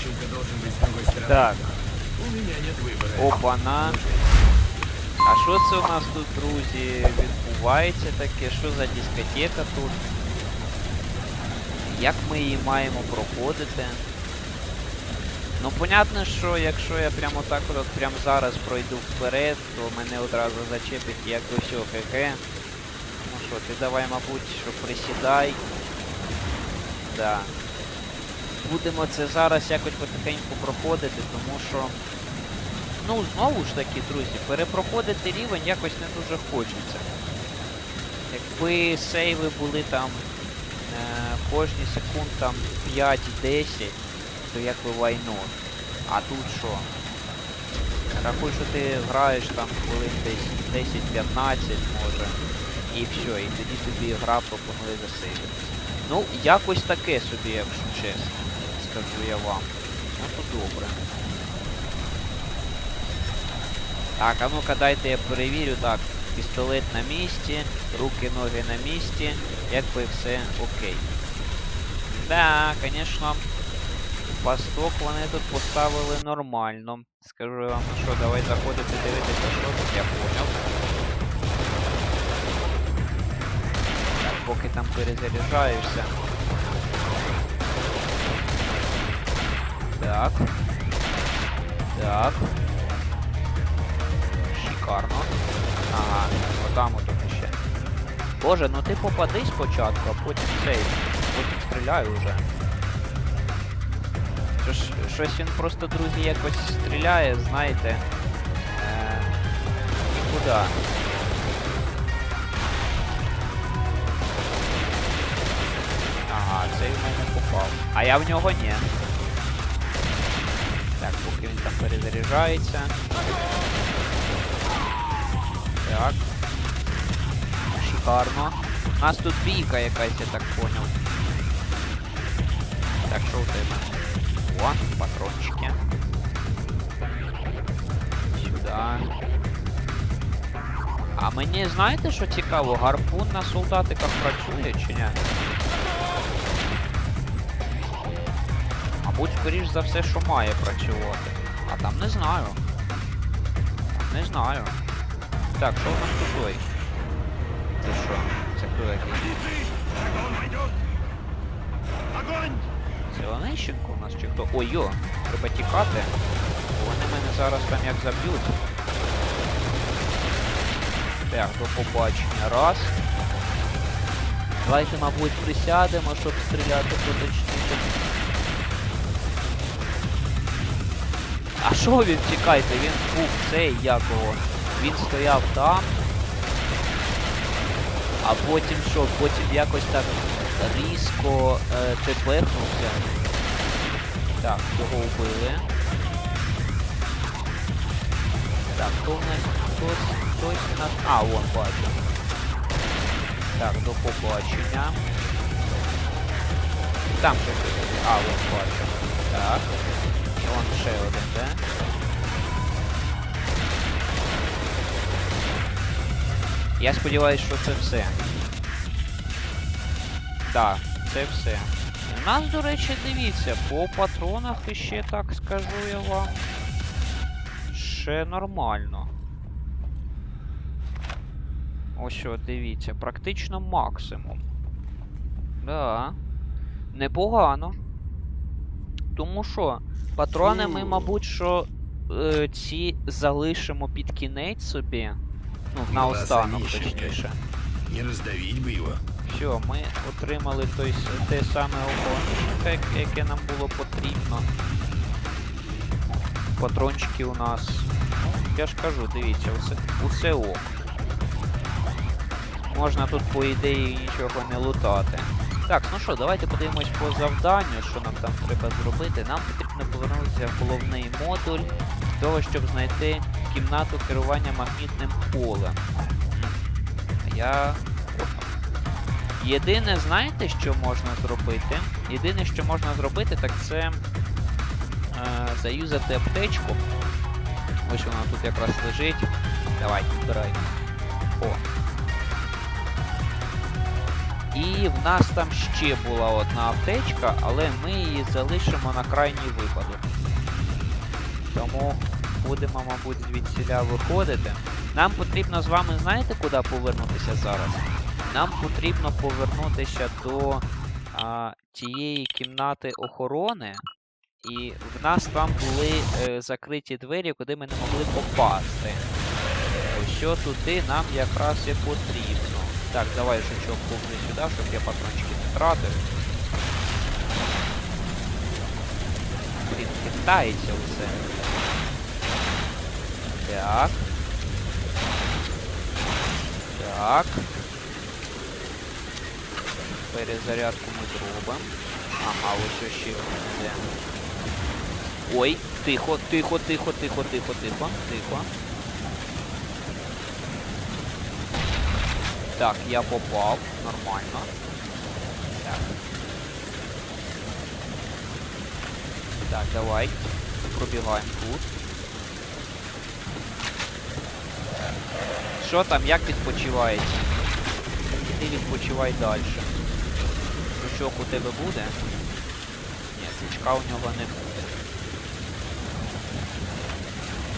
Ящерка должен быть с другой стороны. Так, У меня нет выбора. опана. А що це у нас тут, друзі, відбувається таке? Що за дискотека тут? Як ми її маємо проходити? Ну, понятно, що якщо я прямо так от прямо зараз пройду вперед, то мене одразу зачепить як до всього ГГ. Ну що, ти давай, мабуть, що присідай. Да. Будемо це зараз якось потихеньку проходити, тому що. Ну, знову ж таки, друзі, перепроходити рівень якось не дуже хочеться. Якби сейви були там е, кожні секунд там 5-10, то як би вайно. А тут що? Рахуй, що ти граєш там хвилин десь 10-15 може. І все, і тоді тобі гра пропонує засейвити. Ну, якось таке собі, якщо чесно, скажу я вам. Ну то добре. Так, а ну-ка дайте я перевірю. Так, пістолет на місці, руки, ноги на місці, якби все окей. Да, звісно, пасток вони тут поставили нормально. Скажу я вам, що давай заходити дивитися, що тут, я поняв. Так, поки там перезаряджаєшся. Так. Так. Шикарно. Ага, отам отут ще. Боже, ну ти попади спочатку, а потім цей. Потім стріляй уже. Щось він просто, друзі, якось стріляє, знаєте. Е, нікуди. Ага, цей в мене попав. А я в нього ні. Так, поки він там перезаряджається. Так. Шикарно. У нас тут бійка якась, я так понял. Так, що у тебе? О, патрончики. Сюда. А мені знаєте, що цікаво, гарпун на солдатиках працює чи ні? Мабуть, скоріш за все, що має працювати. А там не знаю. Не знаю. Так, що у нас тут той? Це що? Це хто такий? Це Онищенко у нас чи хто? Ой, йо, треба тікати. Вони мене зараз там як заб'ють. Так, до побачення. Раз. Давайте, мабуть, присядемо, щоб стріляти поточніше. А що він, чекайте, він був цей, як його? Він стояв там. А потім що? Потім якось так різко е, тепехнувся. Так, його вбили. Так, хто в нас хтось, хтось у нас... А, вон бачу. Так, до побачення. Там ще хтось. А, вон бачу. Так. Вон ще один, де? Я сподіваюся, що це все. Так, це все. У нас, до речі, дивіться, по патронах іще так скажу я вам. Ще нормально. Ось що, дивіться, практично максимум. Да. Непогано. Тому що, патрони ми, мабуть, що е, ці залишимо під кінець собі. Ну, Ну, раз Онищенко. точніше. Не раздавить бы его. Все, ми отримали той, те саме охоронника, яке нам було потрібно. Патрончики у нас. Ну, я ж кажу, дивіться, усе, усе ок. Можна тут, по ідеї, нічого не лутати. Так, ну що, давайте подивимось по завданню, що нам там треба зробити. Нам потрібно повернутися в головний модуль для того, щоб знайти кімнату керування магнітним полем. Я Єдине, знаєте, що можна зробити? Єдине, що можна зробити, так це е, заюзати аптечку. Ось вона тут якраз лежить. Давай, збирай. О. І в нас там ще була одна аптечка, але ми її залишимо на крайній випадок. Тому будемо, мабуть, звідсіля виходити. Нам потрібно з вами, знаєте, куди повернутися зараз? Нам потрібно повернутися до а, тієї кімнати охорони. І в нас там були е, закриті двері, куди ми не могли попасти. Ось що туди нам якраз і потрібно. Так, давай жучок повний сюди, щоб я патрончики не тратив. Блін, хитається все. Так. Так. Перезарядку ми зробимо. Ага, ось ще йде. Ой, тихо, тихо, тихо, тихо, тихо, тихо, тихо. Так, я попав, нормально. Так. Так, давай. Пробігаємо тут. Що там, як відпочивається? Іди відпочивай далі. Жучок у тебе буде? Ні, свічка у нього не буде.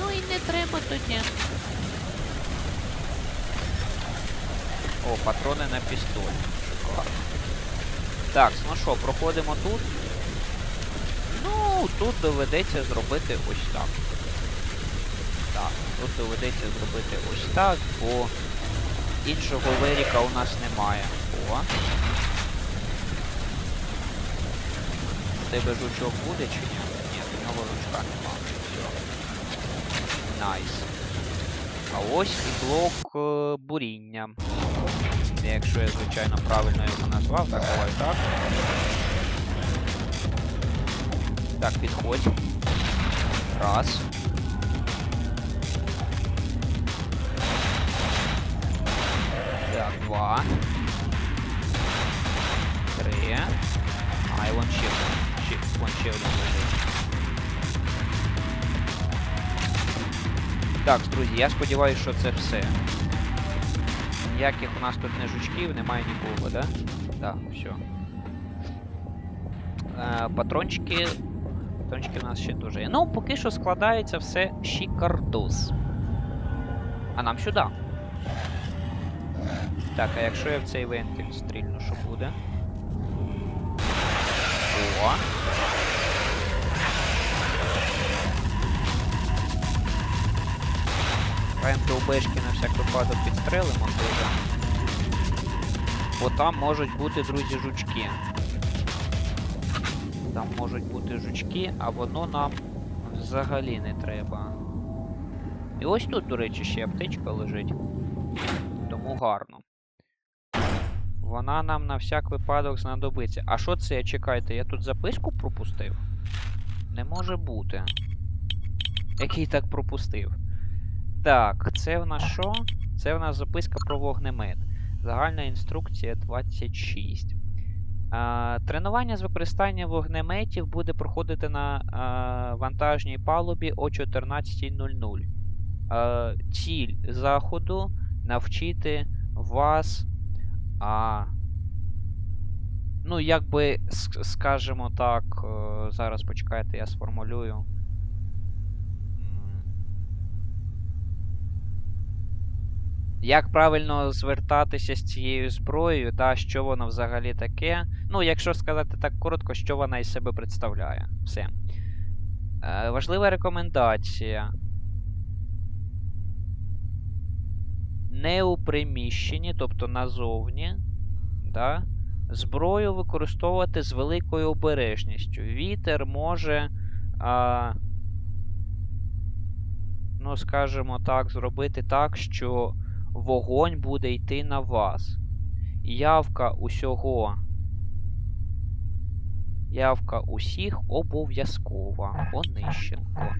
Ну і не треба тоді. О, патрони на пістоль. Шикарно. Так, ну що, проходимо тут. Ну, тут доведеться зробити ось так. Так, тут доведеться зробити ось так, бо іншого виріка у нас немає. О. У тебе жучок буде чи ні? Ні, у нього жучка немає. Все. Найс. А ось і блок е, буріння. Якщо я, звичайно, правильно його назвав, так давай так. Так, підходь. Раз. Так, два. Три. А, і вон ще, один. ще, вон ще один лежить. Так, друзі, я сподіваюся, що це все. Ніяких у нас тут не жучків, немає нікого, да? Так, все. Е, патрончики. Патрончики у нас ще дуже є. Ну, поки що складається все шикардос. А нам сюди. Так, а якщо я в цей вентиль стрільну, що буде? О! МТОБшки на всяк випадок підстрелимо дуже. Бо там можуть бути, друзі, жучки. Там можуть бути жучки, а воно нам взагалі не треба. І ось тут, до речі, ще аптечка лежить. Тому гарно. Вона нам на всяк випадок знадобиться. А що це? Чекайте, я тут записку пропустив? Не може бути. Який так пропустив? Так, це в нас що? Це в нас записка про вогнемет. Загальна інструкція 26. А, тренування з використання вогнеметів буде проходити на а, вантажній палубі о 14.00. А, ціль заходу навчити вас. А, ну, якби, ск- скажімо так, зараз почекайте, я сформулюю. Як правильно звертатися з цією зброєю, та що воно взагалі таке. Ну, якщо сказати так коротко, що вона із себе представляє. Все. Е, важлива рекомендація. Не у приміщенні, тобто назовні, да, зброю використовувати з великою обережністю. Вітер може. А, ну, скажімо так, зробити так, що вогонь буде йти на вас. Явка усього. Явка усіх обов'язкова. Онищенко.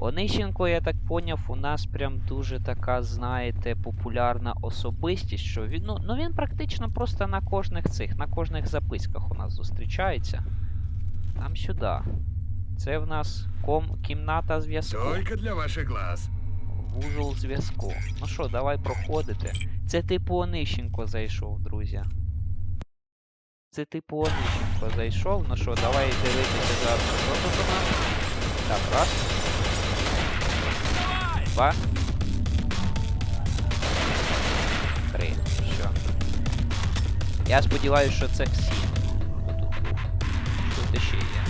Онищенко, я так поняв, у нас прям дуже така, знаєте, популярна особистість, що він, ну, ну він практично просто на кожних цих, на кожних записках у нас зустрічається. Там сюди. Це в нас ком... кімната зв'язку. Только для ваших глаз. Вузол зв'язку. Ну що, давай проходити. Це типу Онищенко зайшов, друзі. Це типу Онищенко зайшов. Ну що, давай дивитися зараз, що тут у нас. Так, раз. Два. Три. Що? Я сподіваюся, що це всі. Тут ще є?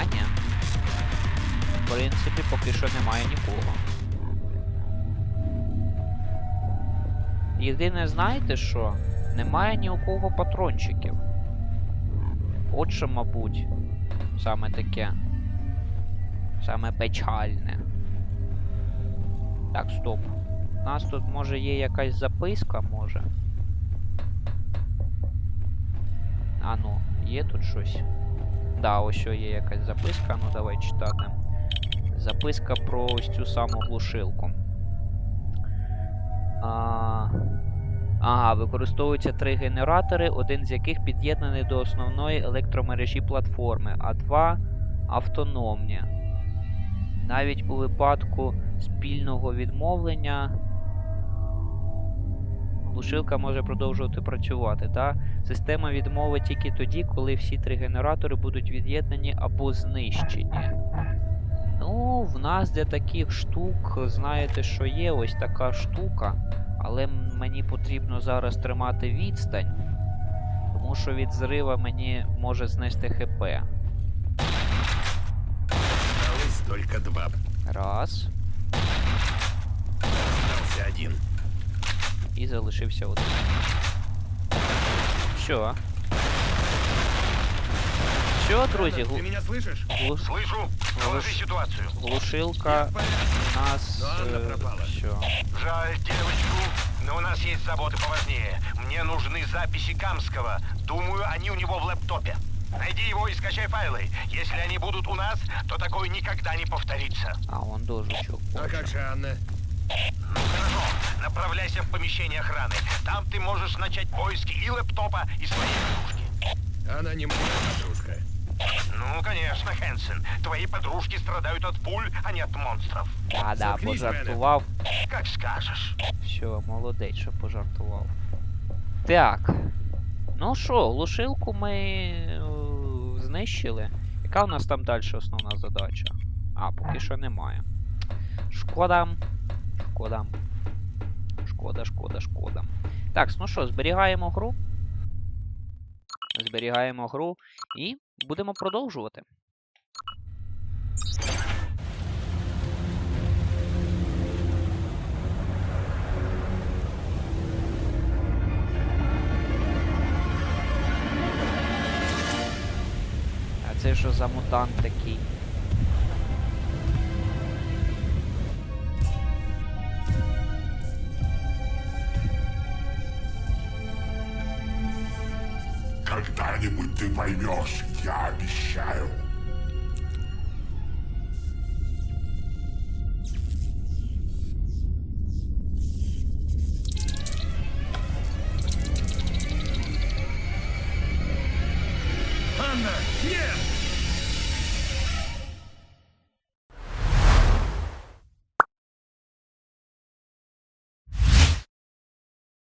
А, ні. В принципі, поки що немає нікого. Єдине, знаєте що? Немає ні у кого патрончиків. От що, мабуть, саме таке. Саме печальне. Так, стоп. У нас тут може є якась записка, може. А ну, є тут щось? Да, ось є якась записка, ну давай читати. Записка про ось цю саму глушилку. А... Ага, використовуються три генератори, один з яких під'єднаний до основної електромережі платформи, а два автономні. Навіть у випадку спільного відмовлення глушилка може продовжувати працювати. Та? Система відмови тільки тоді, коли всі три генератори будуть від'єднані або знищені. Ну, в нас для таких штук, знаєте, що є ось така штука. Але мені потрібно зараз тримати відстань, тому що від зрива мені може знести ХП. Осталось только два. Раз. Остался один. І залишився один. Що? Що, друзі, Ладно, глу- Ты меня слышишь? глуш- Слышу. Доложи Глуш- ситуацию. глушилка у нас. Е, пропала. Що? Жаль девочку, но у нас есть заботы поважнее. Мне нужны записи Камского. Думаю, они у него в лэптопе. Найди его и скачай файлы. Если они будут у нас, то такое никогда не повторится. А, он дожучок. А как же Анна? Ну хорошо, направляйся в помещение охраны. Там ты можешь начать поиски и лэптопа, и своей подружки. Она не моя подружка. Ну, конечно, Хэнсон. Твои подружки страдают от пуль, а не от монстров. А, да, Заткнись, пожартував. Как скажешь. Що, молодець, що пожартував. Так. Ну що, глушилку ми е, знищили. Яка у нас там далі основна задача? А, поки що немає. Шкода. Шкода. Шкода, шкода, шкода. Так, ну що, зберігаємо гру. Зберігаємо гру і будемо продовжувати. А це що за мутант такий? Поймешь, я обещаю.